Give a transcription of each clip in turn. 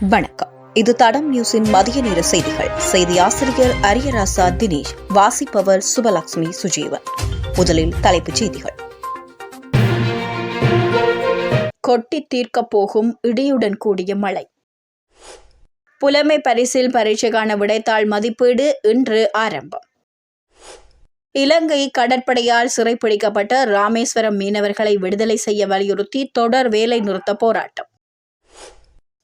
வணக்கம். இது தடம் நியூஸின் மதிய நேர செய்திகள். செய்தி ஆசிரியர் அரியராசா தினேஷ் வாசிப்பவர் சுபலட்சுமி சுஜீவன். முதலில் தலைப்புச் செய்திகள். கொட்டி தீர்க்கப் போகும் இடியுடன் கூடிய மழை. புலமை பரிசில் பரீட்சைக்கான விடைத்தாள் மதிப்பீடு இன்று ஆரம்பம். இலங்கை கடற்படையால் சிறைப்பிடிக்கப்பட்ட ராமேஸ்வரம் மீனவர்களை விடுதலை செய்ய வலியுறுத்தி தொடர் வேலை நிறுத்த போராட்டம்.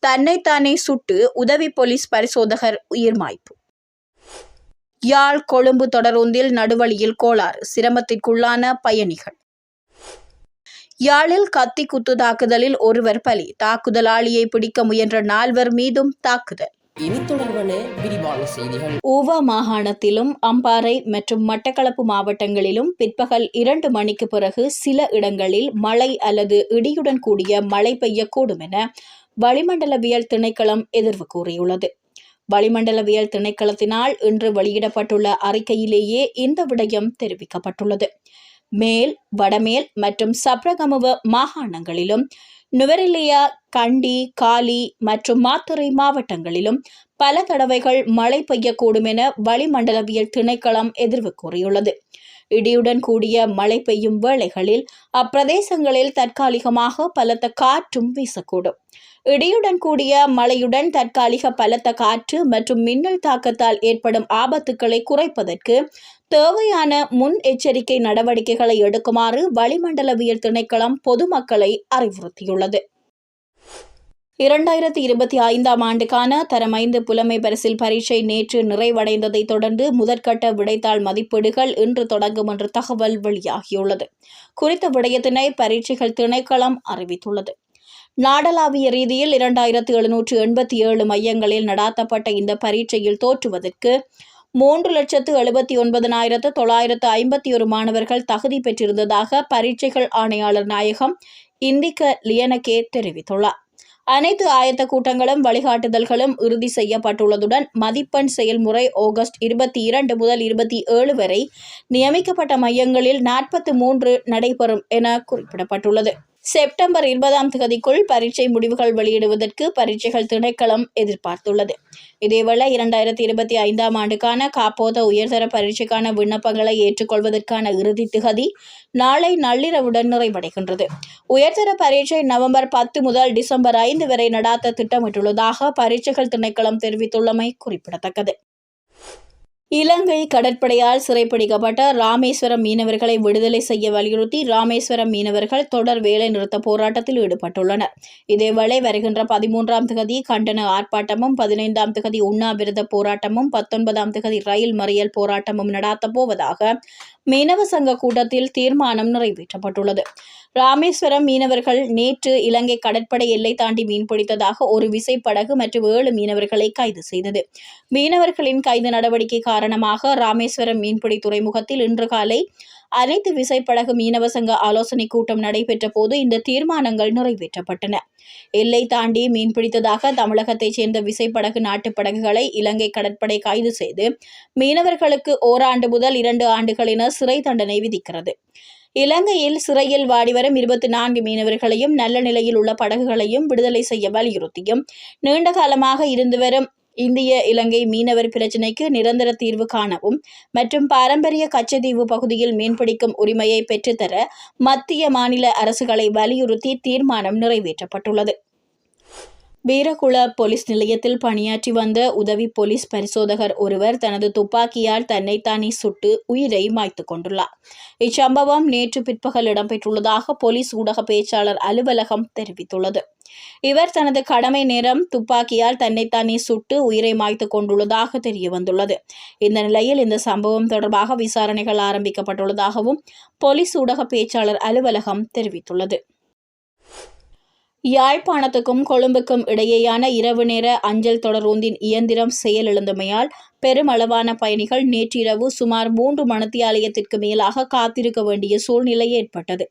தன்னைத்தானே சுட்டு உதவி போலீஸ் பரிசோதகர் உயிர் மாய்ப்பு. யாழ் கொழும்பு தொடரொந்தில் நடுவழியில் கோளாறு சிரமத்திற்குள்ளான பயணிகள். யாழில் கத்தி குத்து தாக்குதலில் ஒருவர் பலி தாக்குதலாளியை பிடிக்க முயன்ற நால்வர் மீதும் தாக்குதல். இனி தொடர்பான விரிவான செய்திகள். ஊவா மாகாணத்திலும் அம்பாறை மற்றும் மட்டக்களப்பு மாவட்டங்களிலும் பிற்பகல் இரண்டு மணிக்கு பிறகு சில இடங்களில் மழை அல்லது இடியுடன் கூடிய மழை பெய்யக்கூடும் என வளிமண்டலவியல் திணைக்களம் எதிர்வு கூறியுள்ளது. வளிமண்டலவியல் திணைக்களத்தினால் இன்று வெளியிடப்பட்டுள்ள அறிக்கையிலேயே இந்த விடயம் தெரிவிக்கப்பட்டுள்ளது. மேல் வடமேல் மற்றும் சப்ரகமுவ மாகாணங்களிலும் நுவரெலியா கண்டி காலி மற்றும் மாத்துறை மாவட்டங்களிலும் பல தடவைகள் மழை பெய்யக்கூடும் என வளிமண்டலவியல் திணைக்களம் எதிர்வு கூறியுள்ளது. இடியுடன் கூடிய மழை பெய்யும் வேளைகளில் அப்பிரதேசங்களில் தற்காலிகமாக பலத்த காற்றும் வீசக்கூடும். இடியுடன் கூடிய மழையுடன் தற்காலிக பலத்த காற்று மற்றும் மின்னல் தாக்கத்தால் ஏற்படும் ஆபத்துக்களை குறைப்பதற்கு தேவையான முன் எச்சரிக்கை நடவடிக்கைகளை எடுக்குமாறு வளிமண்டலவியல் திணைக்களம் பொதுமக்களை அறிவுறுத்தியுள்ளது. இரண்டாயிரத்தி இருபத்தி ஐந்தாம் ஆண்டுக்கான தரமைந்து புலமை பரிசில் பரீட்சை நேற்று நிறைவடைந்ததைத் தொடர்ந்து முதற்கட்ட விடைத்தாள் மதிப்பீடுகள் இன்று தொடங்கும் என்று தகவல் வெளியாகியுள்ளது. குறித்த விடயத்தினை பரீட்சைகள் திணைக்களம் அறிவித்துள்ளது. நாடளாவிய ரீதியில் இரண்டாயிரத்து எழுநூற்று எண்பத்தி ஏழு மையங்களில் நடாத்தப்பட்ட இந்த பரீட்சையில் தோற்றுவதற்கு மூன்று லட்சத்து எழுபத்தி ஒன்பதனாயிரத்து தொள்ளாயிரத்து ஐம்பத்தி ஒரு மாணவர்கள் தகுதி பெற்றிருந்ததாக பரீட்சைகள் ஆணையாளர் நாயகம் இந்திக்க லியனகே தெரிவித்துள்ளார். அனைத்து ஆயத்த கூட்டங்களும் வழிகாட்டுதல்களும் இறுதி செய்யப்பட்டுள்ளதுடன் மதிப்பெண் செயல்முறை ஆகஸ்ட் இருபத்தி இரண்டு முதல் இருபத்தி ஏழு வரை நியமிக்கப்பட்ட மையங்களில் நாற்பத்தி மூன்று நடைபெறும் என குறிப்பிடப்பட்டுள்ளது. செப்டம்பர் இருபதாம் தேதிக்குள் பரீட்சை முடிவுகள் வெளியிடுவதற்கு பரீட்சைகள் திணைக்களம் எதிர்பார்த்துள்ளது. இதேவேளை இரண்டாயிரத்தி இருபத்தி ஐந்தாம் ஆண்டுக்கான காப்போத உயர்தர பரீட்சைக்கான விண்ணப்பங்களை ஏற்றுக்கொள்வதற்கான இறுதி திகதி நாளை நள்ளிரவுடன் நிறைவடைகின்றது. உயர்தர பரீட்சை நவம்பர் பத்து முதல் டிசம்பர் ஐந்து வரை நடாத்த திட்டமிட்டுள்ளதாக பரீட்சைகள் திணைக்களம் தெரிவித்துள்ளமை குறிப்பிடத்தக்கது. இலங்கை கடற்படையால் சிறைப்பிடிக்கப்பட்ட ராமேஸ்வரம் மீனவர்களை விடுதலை செய்ய வலியுறுத்தி ராமேஸ்வரம் மீனவர்கள் தொடர் வேலை நிறுத்த போராட்டத்தில் ஈடுபட்டுள்ளனர். இதேவேளை வருகின்ற பதிமூன்றாம் திகதி கண்டன ஆர்ப்பாட்டமும் பதினைந்தாம் திகதி உண்ணாவிரத போராட்டமும் பத்தொன்பதாம் திகதி ரயில் மறியல் போராட்டமும் நடாத்தப் போவதாக மீனவ சங்க கூட்டத்தில் தீர்மானம் நிறைவேற்றப்பட்டுள்ளது. ராமேஸ்வரம் மீனவர்கள் நேற்று இலங்கை கடற்படை எல்லை தாண்டி மீன்பிடித்ததாக ஒரு விசைப்படகு மற்றும் ஏழு மீனவர்களை கைது செய்தது. மீனவர்களின் கைது நடவடிக்கை காரணமாக ராமேஸ்வரம் மீன்பிடி துறைமுகத்தில் இன்று காலை அனைத்து விசைப்படகு மீனவ சங்க ஆலோசனை கூட்டம் நடைபெற்ற போது இந்த தீர்மானங்கள் நிறைவேற்றப்பட்டன. எல்லை தாண்டி மீன்பிடித்ததாக தமிழகத்தைச் சேர்ந்த விசைப்படகு நாட்டுப் படகுகளை இலங்கை கடற்படை கைது செய்து மீனவர்களுக்கு ஓராண்டு முதல் இரண்டு ஆண்டுகள் என சிறை தண்டனை விதிக்கிறது. இலங்கையில் சிறையில் வாடிவரும் இருபத்தி நான்கு மீனவர்களையும் நல்ல நிலையில் உள்ள படகுகளையும் விடுதலை செய்ய வலியுறுத்தியும் நீண்ட காலமாக இருந்து வரும் இந்திய இலங்கை மீனவர் பிரச்சினைக்கு நிரந்தர தீர்வு காணவும் மற்றும் பாரம்பரிய கச்சத்தீவு பகுதியில் மீன்பிடிக்கும் உரிமையை பெற்றுத்தர மத்திய மாநில அரசுகளை வலியுறுத்தி தீர்மானம் நிறைவேற்றப்பட்டுள்ளது. வீரகுள போலீஸ் நிலையத்தில் பணியாற்றி வந்த உதவி போலீஸ் பரிசோதகர் ஒருவர் தனது துப்பாக்கியால் தன்னைத்தானே சுட்டு உயிரை மாய்த்து கொண்டுள்ளார். இச்சம்பவம் நேற்று பிற்பகல் இடம்பெற்றுள்ளதாக போலீஸ் ஊடக பேச்சாளர் அலுவலகம் தெரிவித்துள்ளது. இவர் தனது கடமை நேரம் துப்பாக்கியால் தன்னைத்தானே சுட்டு உயிரை மாய்த்து கொண்டுள்ளதாக தெரிய வந்துள்ளது இந்த நிலையில் இந்த சம்பவம் தொடர்பாக விசாரணைகள் ஆரம்பிக்கப்பட்டுள்ளதாகவும் போலீஸ் ஊடக பேச்சாளர் அலுவலகம் தெரிவித்துள்ளது. யாழ்ப்பாணத்துக்கும் கொழும்புக்கும் இடையேயான இரவு நேர அஞ்சல் தொடரூந்தின் இயந்திரம் செயலிழந்தமையால் பெருமளவான பயணிகள் நேற்றிரவு சுமார் மூன்று மணத்தியாலயத்திற்கு மேலாக காத்திருக்க வேண்டிய சூழ்நிலை ஏற்பட்டது.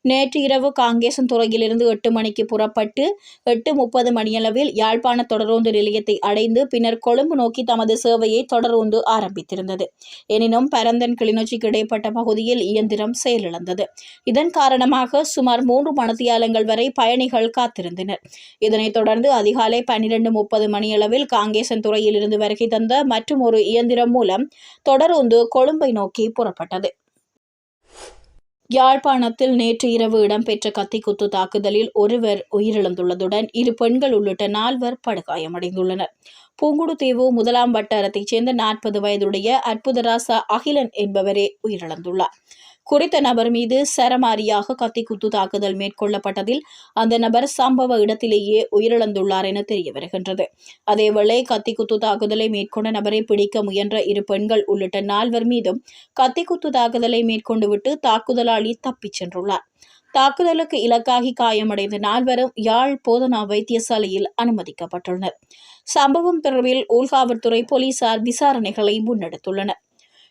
நேற்று இரவு காங்கேசன்துறையிலிருந்து எட்டு மணிக்கு புறப்பட்டு எட்டு முப்பது மணியளவில் யாழ்ப்பாண தொடரோந்து நிலையத்தை அடைந்து பின்னர் கொழும்பு நோக்கி தமது சேவையை தொடரோந்து ஆரம்பித்திருந்தது. எனினும் பரந்தன் கிளிநொச்சிக்கு இடைப்பட்ட பகுதியில் இயந்திரம் செயலிழந்தது. இதன் காரணமாக சுமார் மூன்று மணத்தியாலங்கள் வரை பயணிகள் காத்திருந்தனர். இதனைத் தொடர்ந்து அதிகாலை பன்னிரண்டு முப்பது மணியளவில் காங்கேசன் துறையிலிருந்து வருகை தந்த மற்றும் ஒரு இயந்திரம் மூலம் தொடருந்து கொழும்பை நோக்கி புறப்பட்டது. யாழ்ப்பாணத்தில் நேற்று இரவு இடம்பெற்ற கத்திக்குத்து தாக்குதலில் ஒருவர் உயிரிழந்துள்ளதுடன் இரு பெண்கள் உள்ளிட்ட நால்வர் படுகாயமடைந்துள்ளனர். பூங்குடுதீவு முதலாம் வட்டாரத்தைச் சேர்ந்த நாற்பது வயதுடைய அற்புதராசா அகிலன் என்பவரே உயிரிழந்துள்ளார். குறித்த நபர் மீது சரமாரியாக கத்திக்குத்து தாக்குதல் மேற்கொள்ளப்பட்டதில் அந்த நபர் சம்பவ இடத்திலேயே உயிரிழந்துள்ளார் என தெரிய வருகின்றது. அதேவேளை கத்திக்குத்து தாக்குதலை மேற்கொண்ட நபரை பிடிக்க முயன்ற இரு பெண்கள் உள்ளிட்ட நால்வர் மீதும் கத்திக்குத்து தாக்குதலை மேற்கொண்டுவிட்டு தாக்குதலாளி தப்பிச் சென்றுள்ளார். தாக்குதலுக்கு இலக்காகி காயமடைந்த நால்வரும் யாழ் போதனா வைத்தியசாலையில் அனுமதிக்கப்பட்டுள்ளனர். சம்பவம் தொடர்பில் ஊழ்காவல்துறை போலீசார் விசாரணைகளை முன்னெடுத்துள்ளனர்.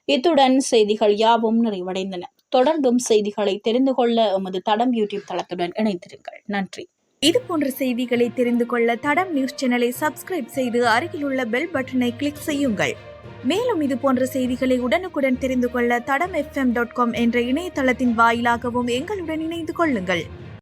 இத்துடன் செய்திகள் யாவும் நிறைவடைந்தன. தொடர்ந்தும் செய்திகளை தெரிந்து கொள்ள எமது தடம் யூடியூப் தளத்துடன் இணைந்திருங்கள். நன்றி. இது போன்ற செய்திகளை தெரிந்து கொள்ள தடம் நியூஸ் சேனலை சப்ஸ்கிரைப் செய்து அருகிலுள்ள பெல் பட்டனை கிளிக் செய்யுங்கள். மேலும் இது போன்ற செய்திகளை உடனுக்குடன் தெரிந்து கொள்ள தடம் எஃப்எம் டாட் காம் என்ற இணையதளத்தின் வாயிலாகவும் எங்களுடன் இணைந்து கொள்ளுங்கள்.